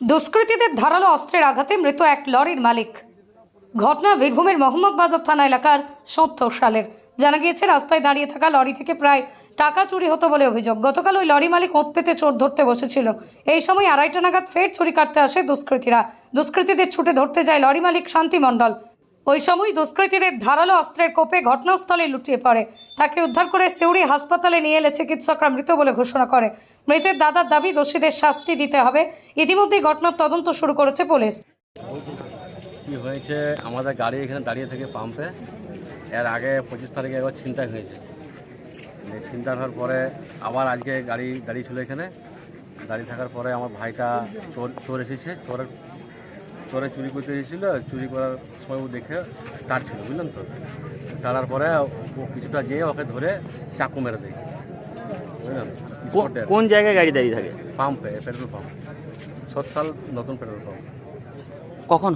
দুষ্কৃতীদের ধারালো অস্ত্রের আঘাতে মৃত এক লরির মালিক। ঘটনা বীরভূমের মোহাম্মদবাজার থানা এলাকার সত্তর সালের। জানা গিয়েছে, রাস্তায় দাঁড়িয়ে থাকা লরি থেকে প্রায় টাকা চুরি হতো বলে অভিযোগ। গতকাল ওই লরি মালিক ওত পেতে চোর ধরতে বসেছিল। এই সময় আড়াইটা নাগাদ ফের চুরি কাটতে আসে দুষ্কৃতীরা। দুষ্কৃতীদের ছুটে ধরতে যায় লরি মালিক শান্তি মণ্ডল। ওই সময় দুষ্কৃতীদের ধারালো অস্ত্রের কোপে ঘটনাস্থলে লুটিয়ে পড়ে। তাকে উদ্ধার করে সিউড়ি হাসপাতালে নিয়ে এলে চিকিৎসকরা মৃত বলে ঘোষণা করে। মৃতের দাদার দাবি, দোষীদের শাস্তি দিতে হবে। ইতিমধ্যেই ঘটনার তদন্ত শুরু করেছে পুলিশ। কি হয়েছে? আমাদের গাড়ি এখানে দাঁড়িয়ে থেকে পাম্পে এর আগে পঁচিশ তারিখে একবার ছিনতাই হয়েছে। এই ছিনতাই হওয়ার পরে আবার আজকে গাড়ি দাঁড়িয়ে ছিল এখানে। দাঁড়িয়ে থাকার পরে আমার ভাইটা চোর চোর এসেছে। চোরের চোরে চুরি করতে এসেছিল চুরি করার সময় ও দেখে তাড়ছিল বুঝলেন তো? তাড়ার পরে ও কিছুটা যেয়ে ওকে ধরে চাকু মেরে দেয় বুঝলেন? কোন জায়গায় গাড়ি দাঁড়িয়ে থাকে? পাম্পে পেট্রোল পাম্প। সৎসাল নতুন পেট্রোল পাম্প। কখন